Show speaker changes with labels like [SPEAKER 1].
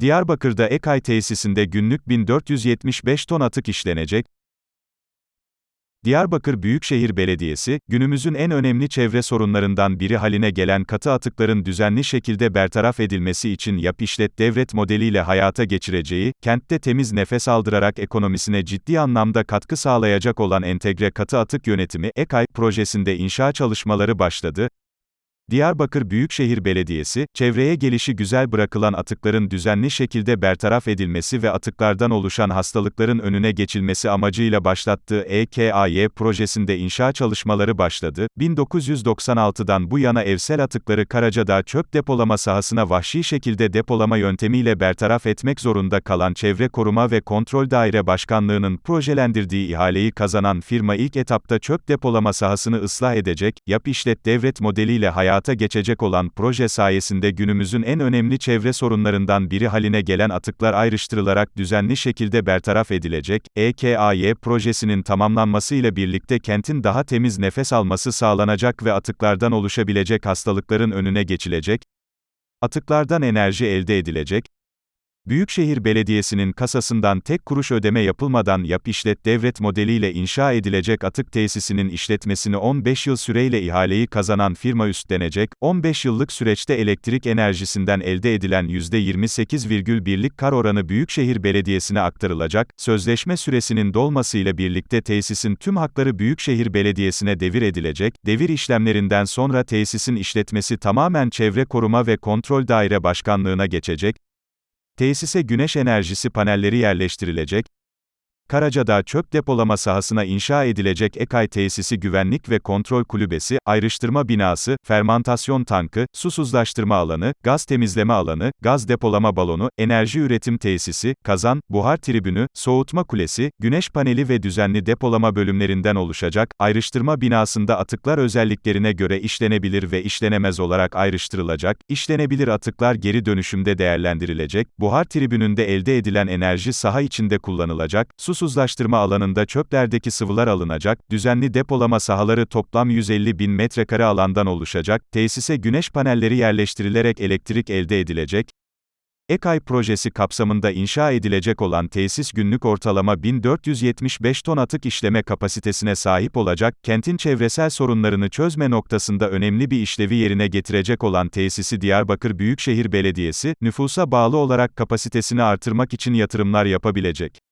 [SPEAKER 1] Diyarbakır'da Ekay tesisinde günlük 1475 ton atık işlenecek. Diyarbakır Büyükşehir Belediyesi, günümüzün en önemli çevre sorunlarından biri haline gelen katı atıkların düzenli şekilde bertaraf edilmesi için yap işlet devret modeliyle hayata geçireceği, kentte temiz nefes aldırarak ekonomisine ciddi anlamda katkı sağlayacak olan entegre katı atık yönetimi, EKAY, projesinde inşa çalışmaları başladı. Diyarbakır Büyükşehir Belediyesi, çevreye gelişi güzel bırakılan atıkların düzenli şekilde bertaraf edilmesi ve atıklardan oluşan hastalıkların önüne geçilmesi amacıyla başlattığı EKAY projesinde inşa çalışmaları başladı. 1996'dan bu yana evsel atıkları Karacadağ çöp depolama sahasına vahşi şekilde depolama yöntemiyle bertaraf etmek zorunda kalan Çevre Koruma ve Kontrol Daire Başkanlığı'nın projelendirdiği ihaleyi kazanan firma ilk etapta çöp depolama sahasını ıslah edecek, yap işlet devret modeliyle hayata hayata geçecek olan proje sayesinde günümüzün en önemli çevre sorunlarından biri haline gelen atıklar ayrıştırılarak düzenli şekilde bertaraf edilecek. EKAY projesinin tamamlanmasıyla birlikte kentin daha temiz nefes alması sağlanacak ve atıklardan oluşabilecek hastalıkların önüne geçilecek. Atıklardan enerji elde edilecek, Büyükşehir Belediyesi'nin kasasından tek kuruş ödeme yapılmadan yap işlet devret modeliyle inşa edilecek atık tesisinin işletmesini 15 yıl süreyle ihaleyi kazanan firma üstlenecek, 15 yıllık süreçte elektrik enerjisinden elde edilen %28,1'lik kar oranı Büyükşehir Belediyesi'ne aktarılacak, sözleşme süresinin dolmasıyla birlikte tesisin tüm hakları Büyükşehir Belediyesi'ne devir edilecek, devir işlemlerinden sonra tesisin işletmesi tamamen Çevre Koruma ve Kontrol Daire Başkanlığı'na geçecek, Tesise güneş enerjisi panelleri yerleştirilecek, Karacadağ çöp depolama sahasına inşa edilecek Ekay tesisi güvenlik ve kontrol kulübesi, ayrıştırma binası, fermantasyon tankı, susuzlaştırma alanı, gaz temizleme alanı, gaz depolama balonu, enerji üretim tesisi, kazan, buhar tribünü, soğutma kulesi, güneş paneli ve düzenli depolama bölümlerinden oluşacak, ayrıştırma binasında atıklar özelliklerine göre işlenebilir ve işlenemez olarak ayrıştırılacak, işlenebilir atıklar geri dönüşümde değerlendirilecek, buhar tribününde elde edilen enerji saha içinde kullanılacak, su susuzlaştırma alanında çöplerdeki sıvılar alınacak, düzenli depolama sahaları toplam 150 bin metrekare alandan oluşacak, tesise güneş panelleri yerleştirilerek elektrik elde edilecek, Ekay projesi kapsamında inşa edilecek olan tesis günlük ortalama 1475 ton atık işleme kapasitesine sahip olacak, kentin çevresel sorunlarını çözme noktasında önemli bir işlevi yerine getirecek olan tesisi Diyarbakır Büyükşehir Belediyesi, nüfusa bağlı olarak kapasitesini artırmak için yatırımlar yapabilecek.